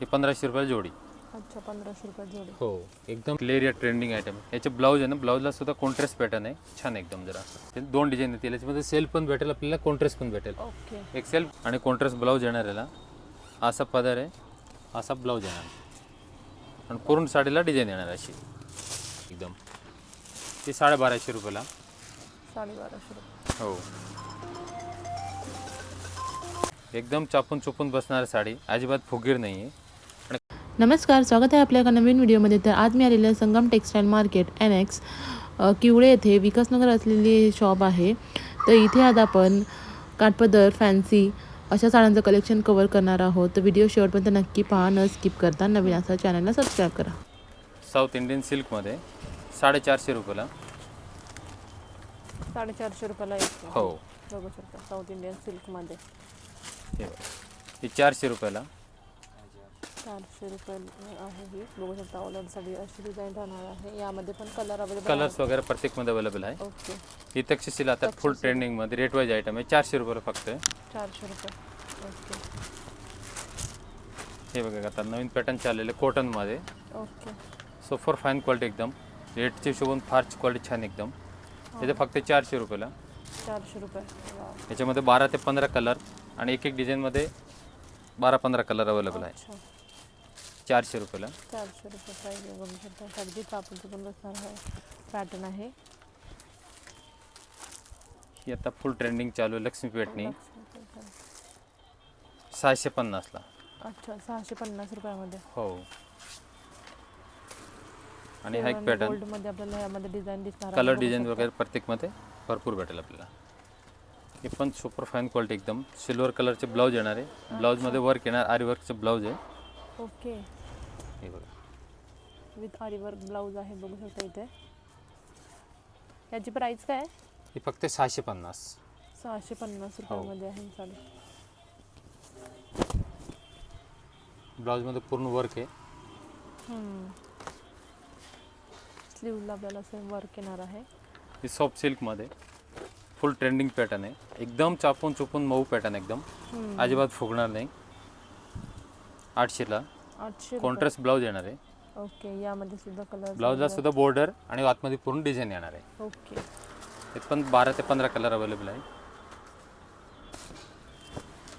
हे पंधराशे रुपयाला जोडी. अच्छा पंधराशे रुपये जोडी. हो एकदम क्लिअर ट्रेंडिंग आयटम याचे ब्लाऊज आहे ना ब्लाऊजला सुद्धा कॉन्ट्रेस्ट पॅटर्न आहे. छान एकदम जरा. ते दोन डिझाईन येतील. याच्यामध्ये सेल्फ पण भेटेल आपल्याला कॉन्ट्रेस्ट पण भेटेल. ओके. एक सेल्फ आणि कॉन्ट्रेस्ट ब्लाऊज येणार याला. असा पदर आहे असा ब्लाऊज येणार. आणि पूर्ण साडीला डिझाईन येणार अशी. एकदम. ती साडेबाराशे रुपयाला. साडेबाराशे रुपये. हो. एकदम चापून चुपून बसणार साडी. अजिबात फुगीर नाही आहे नमस्कार स्वागत आहे आपल्या एका नवीन व्हिडिओमध्ये. तर आज मी आलेले Sangam textile market N X Kivale येथे विकासनगर असलेली शॉप आहे. तर इथे आज आपण काठपदर फॅन्सी अशा साड्यांचं कलेक्शन कवर करणार आहोत. तर व्हिडिओ शेवटपर्यंत नक्की पहा न स्किप करता नवीन असा चॅनलला सबस्क्राईब करा. साऊथ इंडियन सिल्कमध्ये साडेचारशे रुपयाला. साडेचारशे रुपयाला एक हो. बघू शकता साऊथ इंडियन सिल्कमध्ये. ही चारशे रुपयाला. चारशे रुपये आहे ही. बघू शकता ऑलरेडी अशी डिझाईन राहणार आहे. यामध्ये पण कलर अवेलेबल कलर्स वगैरे प्रत्येकमध्ये अवेलेबल आहे. ओके ही तक्षशिला आता फुल ट्रेंडिंगमध्ये रेट वाईज आयटम आहे. चारशे रुपये फक्त. चारशे रुपये. ओके हे बघा आता नवीन पॅटर्न चाललेले कॉटनमध्ये ओके सुपर फाईन क्वालिटी एकदम. रेटची हिशोबून फार क्वालिटी छान एकदम. याचे फक्त चारशे रुपयाला. चारशे रुपये. याच्यामध्ये बारा ते पंधरा कलर आणि एक एक डिझाईनमध्ये बारा पंधरा कलर अवेलेबल आहे. अच्छा. चारशे रुपयाला. चारशे रुपये प्राईस आहे बघू शकता. अगदी चापून चुकून बसणार आहे. पॅटर्न आहे. ही आता फुल ट्रेंडिंग चालू आहे लक्ष्मी पेटणी. सहाशे पन्नासला अच्छा सहाशे पन्नास रुपयामध्ये. हो. आणि हा एक पॅटर्नमध्ये आपल्याला यामध्ये डिझाईन दिसणार आहे, कलर डिझाईन. वगैरे प्रत्येकमध्ये भरपूर भेटेल आपल्याला. हे पण सुपर फाईन क्वालिटी एकदम. सिल्वर कलरचे ब्लाऊज येणार आहे. ब्लाऊजमध्ये वर्क येणार. आरी वर्कचं ब्लाऊज आहे. ओके हे बघा. विथ आरी वर्क ब्लाऊज आहे बघू शकता इथे. याची प्राइस काय आहे? हे फक्त सहाशे पन्नास. सहाशे पन्नास हो. रुपयामध्ये आहे साडी ब्लाऊजमध्ये पूर्ण वर्क आहे. स्लीवला आपल्याला सेम वर्क येणार आहे. ही सॉफ्ट सिल्कमध्ये फुल ट्रेंडिंग पॅटर्न आहे. एकदम चापून चुपून मऊ पॅटर्न एकदम. अजिबात फुगणार नाही. आठशेला. आठशे. कॉन्ट्रास्ट ब्लाऊज येणार आहे. ओके यामध्ये सुद्धा कलर ब्लाऊजला सुद्धा बॉर्डर आणि आतमध्ये पूर्ण डिझाईन येणार आहे. ओके. हे पण बारा ते पंधरा कलर अवेलेबल आहे.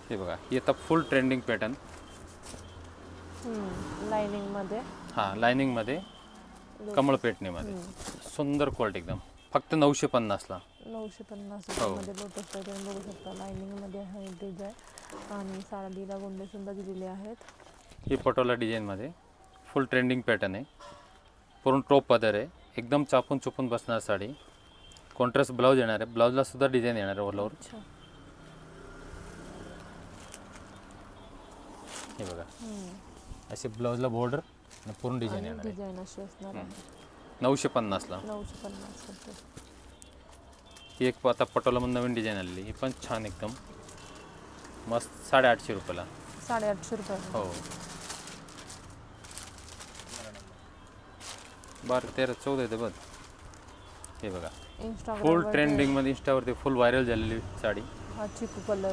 हे बघा ही आता फुल ट्रेंडिंग पॅटर्न लाइनिंगमध्ये. हां लायनिंगमध्ये कमळ पेटणीमध्ये. सुंदर क्वालिटी एकदम. फक्त नऊशे पन्नासला नऊशे पन्नास हो. रुपयामध्ये लोटस पॅटर्न बघू शकता. लाइनिंगमध्ये आहे डिझाईन आणि साडीला गोंडे सुद्धा दिलेले आहेत. ही पटोला डिझाईनमध्ये फुल ट्रेंडिंग पॅटर्न आहे. पूर्ण टॉप पदर आहे. एकदम चापून चुपून बसणार साडी. कॉन्ट्रास्ट ब्लाऊज येणार आहे. ब्लाऊजला सुद्धा डिझाईन येणार आहे ओलावर हे बघा. असे ब्लाऊजला बॉर्डर आणि पूर्ण डिझाईन येणार आहे. नऊशे पन्नासला ही एक आता पटोलामध्ये नवीन डिझाईन आलेली. ही पण छान एकदम. मस्त साडेआठशे रुपयाला. साडेआठशे रुपये हो. बारा तेरा चौदा येते बघ. हे बघा. फुल इंस्टाग्राम ट्रेंडिंगमध्ये इंस्टावरती फुल व्हायरल झालेली साडी.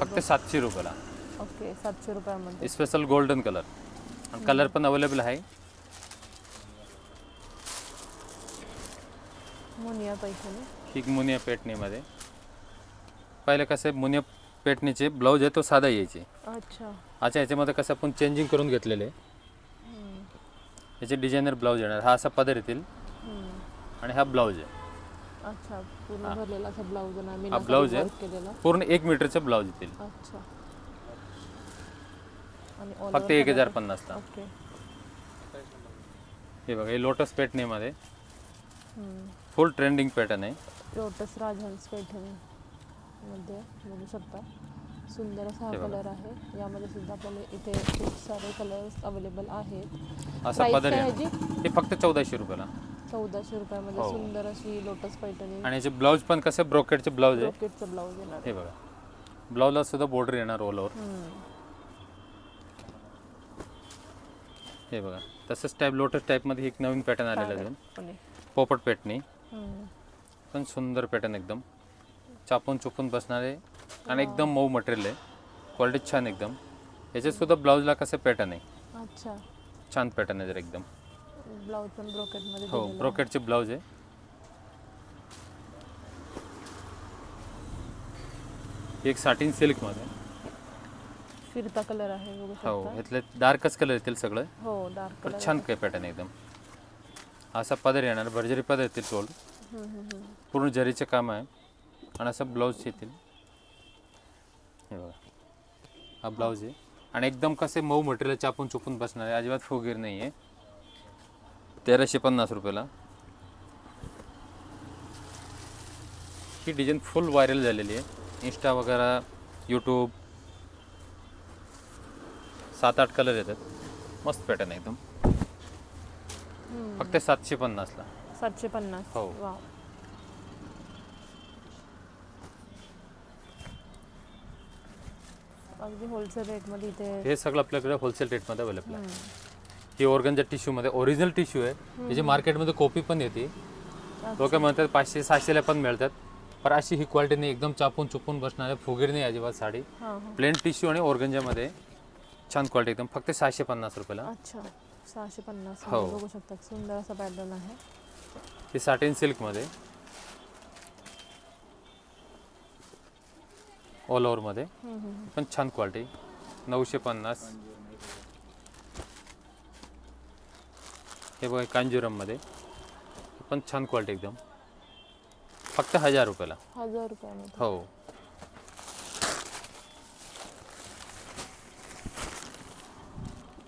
फक्त सातशे रुपयाला. ओके सातशे रुपयामध्ये. स्पेशल गोल्डन कलर आणि कलर पण अवेलेबल आहे. मुनिया ही मुनिया पेटणीमध्ये. पहिले कसं मुनिया पेटणीचे ब्लाऊज आहे तो साधा यायचे. अच्छा. अच्छा याच्यामध्ये कसं आपण चेंजिंग करून घेतलेले. याचे डिझायनर ब्लाऊज येणार. हा असा पदर येतील. आणि हा ब्लाऊज आहे. अच्छा पूर्ण भरलेला असा ब्लाऊज ना? मी हा ब्लाऊज आहे. पूर्ण एक मीटरचे ब्लाऊज येतील. अच्छा. फक्त एक हजार. पन्नासला हे बघा हे लोटस पेटणीमध्ये. फुल ट्रेंडिंग पॅटर्न आहे. लोटस राजहंस पैठणी मध्ये बघू शकता. सुंदर असा हा. कलर आहे. यामध्ये सुद्धा आपल्याला इथे खूप सारे कलर्स अवेलेबल आहेत. असा Price पदर काय आहे? हे फक्त चौदाशे रुपयाला. चौदाशे रुपयामध्ये हो. सुंदर अशी लोटस पैठणी. आणि याचे ब्लाऊज पण कसं ब्रोकेटचे ब्लाऊज आहे. रॉकेटचं ब्लाऊज येणार हे बघा. ब्लाऊजला सुद्धा बॉर्डर येणार ऑल ओव्हर हम्म. हे बघा. तसंच टाईप लोटस टाईपमध्ये एक नवीन पॅटर्न आलेलं अजून पुणे. पोपट पेटणी. हम्म. पण सुंदर पॅटर्न एकदम. चापून चुपून बसणारे आणि एकदम मऊ मटेरियल आहे. क्वालिटी छान एकदम. याच्यात सुद्धा ब्लाऊजला कसं पॅटर्न आहे? अच्छा. छान पॅटर्न आहे जरा एकदम. ब्लाऊज पण ब्रोकेटमध्ये हो दिलेलं आहे. ब्रोकेटचे ब्लाऊज आहे. एक साटिन सिल्कमध्ये फिरता कलर आहे बघू हो शकता. ह्यातले डार्कच कलर येतील सगळं. हो डार्क पण कलर छान काय पॅटर्न एकदम. असा पदर येणार भरजरी पदर येतील टोल पूर्ण जरीचे काम आहे. आणि असं ब्लाऊज येतील. हे बघा हा ब्लाऊज आहे. आणि एकदम कसे मऊ मटेरियल चापून चुपून बसणार आहे. अजिबात फुगीर नाही आहे. तेराशे पन्नास रुपयाला. ही डिझाईन फुल व्हायरल झालेली आहे. इंस्टा वगैरे यूट्यूब सात आठ कलर येतात. मस्त पॅटर्न एकदम. फक्त सातशे पन्नासला. सातशे पन्नास. हो. अगदी होलसेल रेटमध्ये इथे हे सगळं आपल्याकडे होलसेल रेटमध्ये अवेलेबल आहे. ही ऑर्गनच्या टिश्यूमध्ये ओरिजिनल टिश्यू आहे त्याची मार्केटमध्ये कॉपी पण येते. लोक म्हणतात पाचशे सहाशेला पण मिळतात. पण अशी ही क्वालिटी नाही एकदम चापून चुपून बसणारे फुगीर नाही अजिबात साडी. प्लेन टिश्यू आणि ऑर्गनच्यामध्ये छान क्वालिटी एकदम. फक्त सहाशे पन्नास रुपयाला. अच्छा. सहाशे पन्नास. हो. बघू शकता सुंदर असा पॅटर्न आहे. हे साटिन सिल्कमध्ये ऑल ओव्हरमध्ये. पण छान क्वालिटी नऊशे पन्नास. हे बघा कांजुरममध्ये पण छान क्वालिटी एकदम. फक्त हजार रुपयाला. हजार रुपयामध्ये. हो.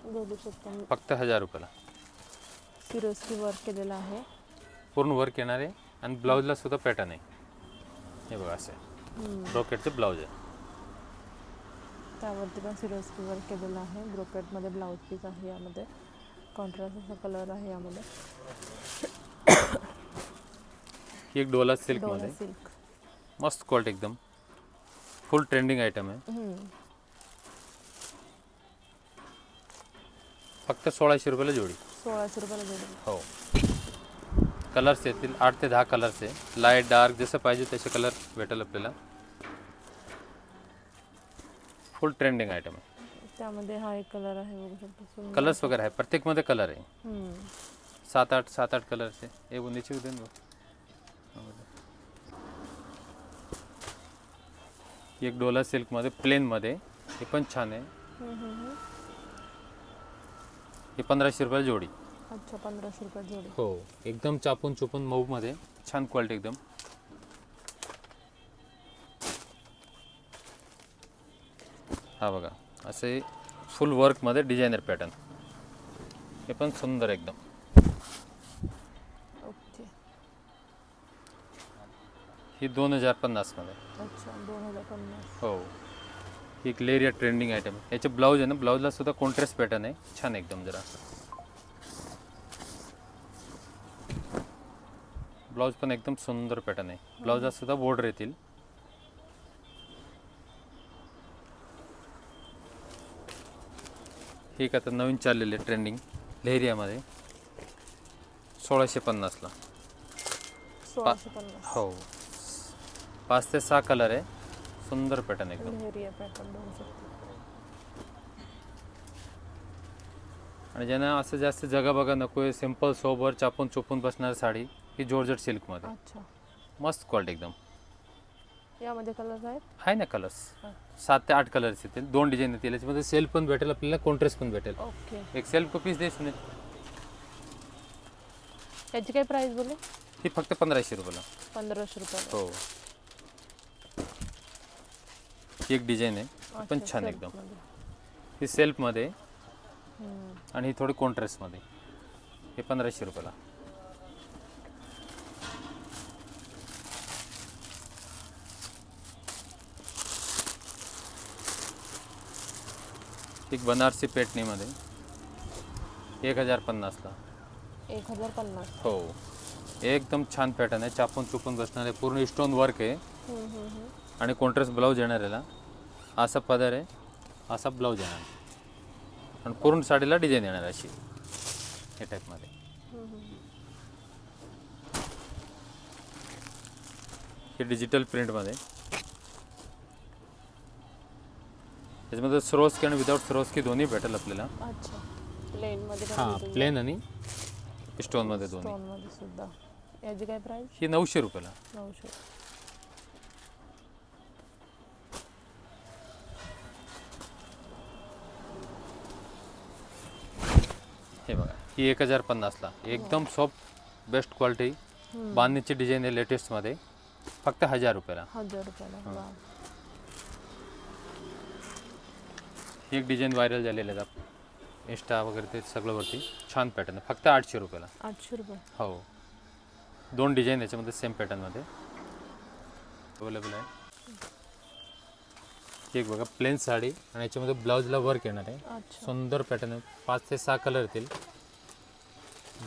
बघू शकता फक्त हजार रुपयाला. सिरोस्की वर्क केलेलं आहे. पूर्ण वर्क येणार आहे. आणि ब्लाऊजला सुद्धा पॅटर्न आहे. हे बघा असं. हम्म. ब्रॉकेटचं ब्लाऊज आहे. त्यावरती पण सिरोस्की वर्क केलेलं आहे. ब्रोकेटमध्ये ब्लाऊज पीस आहे यामध्ये. कॉन्ट्रास्ट असा कलर आहे यामध्ये. ही एक डोला सिल्कमध्ये. सिल्क. मस्त क्वालिटी एकदम. फुल ट्रेंडिंग आयटम आहे. फक्त सोळाशे रुपयाला जोडी. सोळाशे रुपयाला जोडी. हो. कलर्स येतील आठ ते दहा कलर्स आहे. लाइट डार्क जसं पाहिजे तसे कलर भेटेल आपल्याला. फुल ट्रेंडिंग आयटम आहे. त्यामध्ये हा एक कलर आहे बघू शकता. सुंदर. कलर्स वगैरे आहे. प्रत्येकमध्ये कलर आहे. हम्म. सात आठ सात आठ कलर्स आहे. हे उन्नीची उद्या एक डोला सिल्कमध्ये प्लेनमध्ये. हे पण छान आहे. हम्म, हम्म, हम्म. हे पंधराशे रुपयाला जोडी. अच्छा पंधराशे रुपये जोडी. हो एकदम चापून चुपून मऊमध्ये. छान क्वालिटी एकदम. हा बघा असे फुल वर्कमध्ये डिझायनर पॅटर्न हे पण सुंदर एकदम. ही दोन हजार पन्नासमध्ये हो. ही एक लेरिया ट्रेंडिंग आयटम आहे याचे ब्लाऊज आहे ना ब्लाऊजला सुद्धा कॉन्ट्रास्ट पॅटर्न आहे. छान एकदम जरा. ब्लाऊज पण एकदम सुंदर पॅटर्न आहे. ब्लाऊजला सुद्धा बॉर्डर येतील. हे एक आता नवीन चाललेले ट्रेंडिंग लेहरियामध्ये. सोळाशे पन्नासला. हो. पाच ते सहा कलर आहे. सुंदर पॅटर्न एकदम. आणि ज्यांना असं जास्त जगा बघा नको आहे सिंपल सोबर चापून चुपून बसणारी साडी ही जॉर्जट सिल्कमध्ये. अच्छा. मस्त क्वालिटी एकदम. यामध्ये कलर आहेत? आहे ना कलर्स. सात ते आठ कलर्स येतील. दोन डिझाईन येतील. याच्यामध्ये सेल्फ पण भेटेल आपल्याला कॉन्ट्रेस्ट पण भेटेल. ओके एक सेल्फ पीस दे सुनील याची काय प्राइस बोलले? ही फक्त पंधराशे रुपयाला. पंधराशे रुपये हो. ही एक डिझाईन आहे. पण छान एकदम. ही सेल्फमध्ये आणि ही थोडी कॉन्ट्रास्टमध्ये हे पंधराशे रुपयाला. एक बनारसी पेटणीमध्ये एक हजार पन्नासला. एक हजार पन्नास. हो. एकदम छान पॅटर्न आहे. चापून चुपून बसणार आहे पूर्ण स्टोन वर्क आहे. आणि कॉन्ट्रास्ट ब्लाऊज येणार याला. असा पदर आहे असा ब्लाऊज येणार आणि पूर्ण साडीला डिझाईन येणार अशी. या टाईपमध्ये हे डिजिटल प्रिंटमध्ये त्याच्यामध्ये स्रोस्की आणि विदाऊट स्रोस्की दोन्ही भेटेल आपल्याला. अच्छा. हां प्लेन आणि स्टोनमध्ये दोन्ही. स्टोनमध्ये सुद्धा. याची काय प्राईस ही नऊशे रुपयाला. नऊशे. हे बघा ही एक हजार पन्नासला. एकदम सॉफ्ट बेस्ट क्वालिटी बांधणीची डिझाईन आहे लेटेस्टमध्ये फक्त हजार रुपयाला. हजार रुपयाला. वा ही एक डिझाईन व्हायरल झालेलं आहे आता इंस्टा वगैरे ते सगळं वरती. छान पॅटर्न आहे. फक्त आठशे रुपयाला. आठशे रुपये. हो. दोन डिझाईन याच्यामध्ये सेम पॅटर्नमध्ये अवेलेबल आहे. एक बघा प्लेन साडी. आणि याच्यामध्ये ब्लाऊजला वर्क येणार आहे. सुंदर पॅटर्न आहे. पाच ते सहा कलर येतील.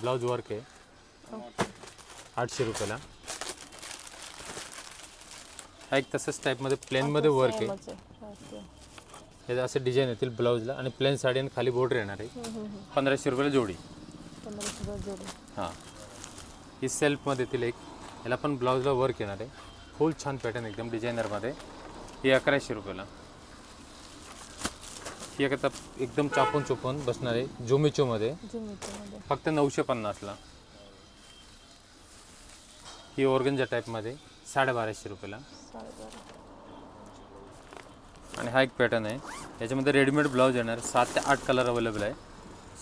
ब्लाऊज वर्क आहे. आठशे रुपयाला. हा एक तसंच टाईपमध्ये प्लेनमध्ये वर्क आहे. याचं असे डिझाईन येतील ब्लाऊजला आणि प्लेन साडी आणि खाली बॉर्डर येणार आहे. पंधराशे रुपयाला जोडी. हां. ही सेल्फमध्ये येतील एक. याला पण ब्लाऊजला वर्क येणार आहे. फुल छान पॅटर्न एकदम डिझायनरमध्ये ही अकराशे रुपयाला. ही एक आता एकदम चापून चुपून बसणार आहे. जिमीच्यामध्ये फक्त नऊशे पन्नासला. ही ऑर्गनच्या टाईपमध्ये साडेबाराशे रुपयाला. आणि हा एक पॅटर्न आहे. याच्यामध्ये रेडीमेड ब्लाऊज येणार. सात ते आठ कलर अवेलेबल आहे.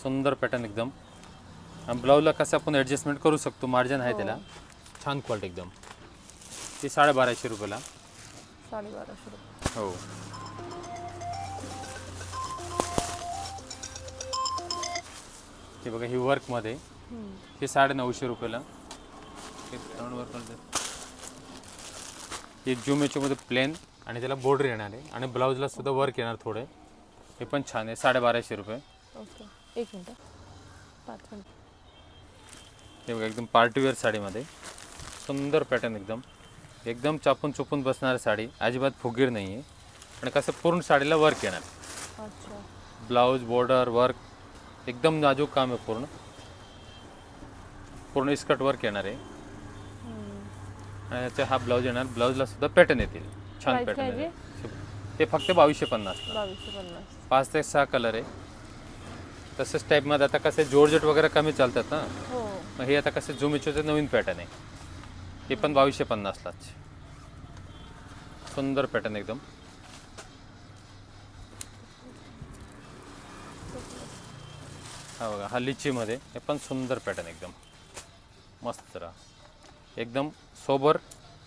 सुंदर पॅटर्न एकदम. आणि ब्लाऊजला कसं आपण ॲडजस्टमेंट करू शकतो मार्जिन आहे त्याला. छान क्वालिटी एकदम. ती साडेबाराशे रुपयाला. साडेबाराशे रुपये. हो. हे बघा ही वर्कमध्ये. हे साडे नऊशे रुपयाला. हे. हे जुमेचोमध्ये प्लेन आणि त्याला बॉर्डर येणार आहे. आणि ब्लाऊजला सुद्धा वर्क येणार थोडे. हे पण छान आहे. साडेबाराशे रुपये. ओके. एक मिनटं. पाच मिनटं. हे बघा एकदम पार्टीवेअर साडीमध्ये. सुंदर पॅटर्न एकदम. एकदम चापून चुपून बसणारी साडी. अजिबात फुगीर नाही आहे आणि कसं पूर्ण साडीला वर्क येणार. ब्लाऊज बॉर्डर वर्क एकदम नाजूक काम आहे पूर्ण. पूर्ण स्कर्ट वर्क येणार आहे. आणि याचा हा ब्लाऊज येणार. ब्लाऊजला सुद्धा पॅटर्न येतील. छान पॅटर्न आहे. ते फक्त बावीसशे पन्नास. पाच ते सहा कलर आहे. तसंच टाईपमध्ये आता कसं जॉर्जेट वगैरे कमी चालतात ना हो. मग हे आता कसं झुमिचोचं नवीन पॅटर्न आहे. हे पण बावीसशे पन्नासलाच. सुंदर पॅटर्न एकदम. हा बघा हा लिचीमध्ये हे पण सुंदर पॅटर्न एकदम. मस्त राहा. एकदम सोबर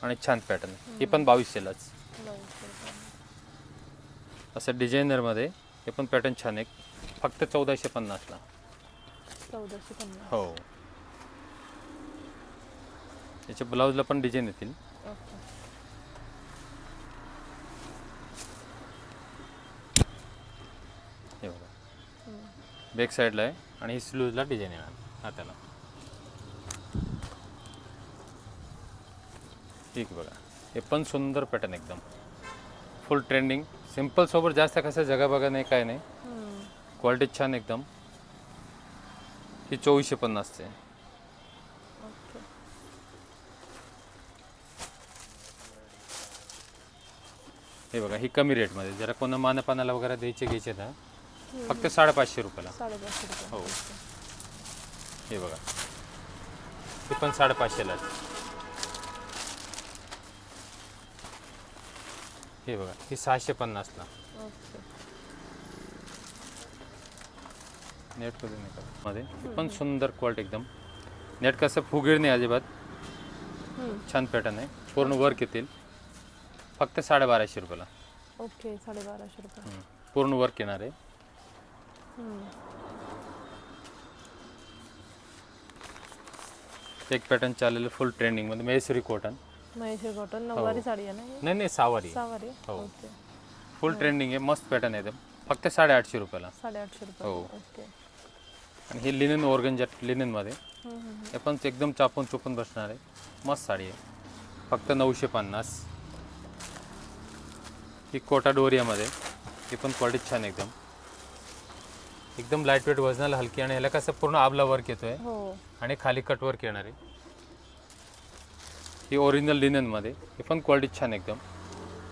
आणि छान पॅटर्न हे पण बावीसशेलाच. असं डिझायनरमध्ये हे पण पॅटर्न छान आहे. फक्त चौदाशे पन्नासला. चौदाशे पन्नास. हो. याच्या ब्लाऊजला पण डिझाईन येतील. हे बघा. बॅक साईडला आहे आणि ही स्लूजला डिझाईन येणार हाताला. ठीक बघा. हे पण सुंदर पॅटर्न एकदम. फुल ट्रेंडिंग सिंपल सोबत जास्त कसं जगा बघा नाही काय नाही. क्वालिटी छान एकदम. ही चोवीसशे पन्नासचे हे बघा ही कमी रेटमध्ये. जरा कोणा मानपानाला वगैरे द्यायचे घ्यायचे ना. फक्त साडेपाचशे रुपयाला. हो. हे बघा. हे पण साडेपाचशेलाच. हे बघा ही सहाशे पन्नासला ओके. नेट कधी मध्ये. पण सुंदर क्वालिटी एकदम. नेट कसं फुगीर नाही अजिबात. छान पॅटर्न आहे. पूर्ण वर्क येतील. फक्त साडेबाराशे रुपयाला. ओके साडेबाराशे रुपये. पूर्ण वर्क येणार आहे. एक पॅटर्न चाललेलं फुल ट्रेंडिंगमध्ये महेश्वरी कॉटन महेश्वर कॉटन नऊवारी साडी आहे ना ही? नाही नाही सावारी. सहावारी हो. ओके. फुल ट्रेंडिंग आहे मस्त पॅटर्न आहे फक्त साडेआठशे रुपयाला. साडेआठशे रुपये. हो. ओके. आणि हे लिनन ऑर्गनच्या लिननमध्ये हम्म, हम्म, हम्म. हे पण एकदम चापून चुपून बसणार आहे. मस्त साडी आहे. फक्त नऊशे पन्नास. ही कोटा डोरियामध्ये ही पण क्वालिटी छान आहे एकदम. एकदम लाइट वेट वजनाला हलकी आणि ह्याला कसं पूर्ण आबला वर्क येतो आहे हो. आणि खाली कट वर्क येणार आहे. ही ओरिजिनल लिननमध्ये ही पण क्वालिटी छान एकदम.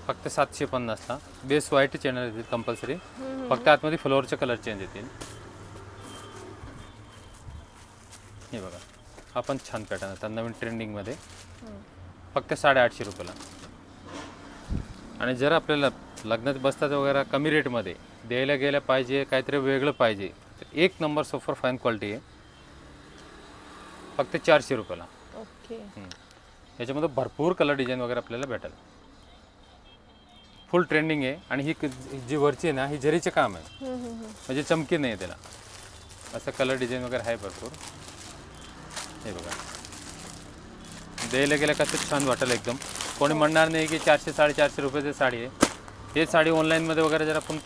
फक्त सातशे पन्नासला बेस व्हाईटच येणार आहे कंपल्सरी फक्त आतमध्ये फ्लोअरचे कलर चेंज येतील. हे बघा. हा पण छान पॅटर्न आता नवीन ट्रेंडिंगमध्ये. फक्त साडेआठशे रुपयाला. आणि जर आपल्याला लग्नात बसतात वगैरे कमी रेटमध्ये द्यायला गेलं पाहिजे काहीतरी वेगळं पाहिजे तर एक नंबर सुपर फाईन क्वालिटी आहे. फक्त चारशे रुपयाला. ओके. याच्यामध्ये भरपूर कलर डिझाईन वगैरे आपल्याला भेटेल. फुल ट्रेंडिंग आहे आणि ही जी वरची आहे ना ही जरीचे काम आहे. म्हणजे चमकी नाही आहे त्याला. असं कलर डिझाईन वगैरे आहे भरपूर. हे बघा. द्यायला गेलं कसं छान वाटेल एकदम. कोणी म्हणणार नाही की चारशे साडेचारशे रुपयाची साडी आहे. हे साडी ऑनलाईनमध्ये वगैरे जर आपण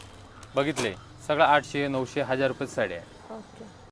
बघितले सगळं आठशे नऊशे हजार रुपयाची साडी आहे.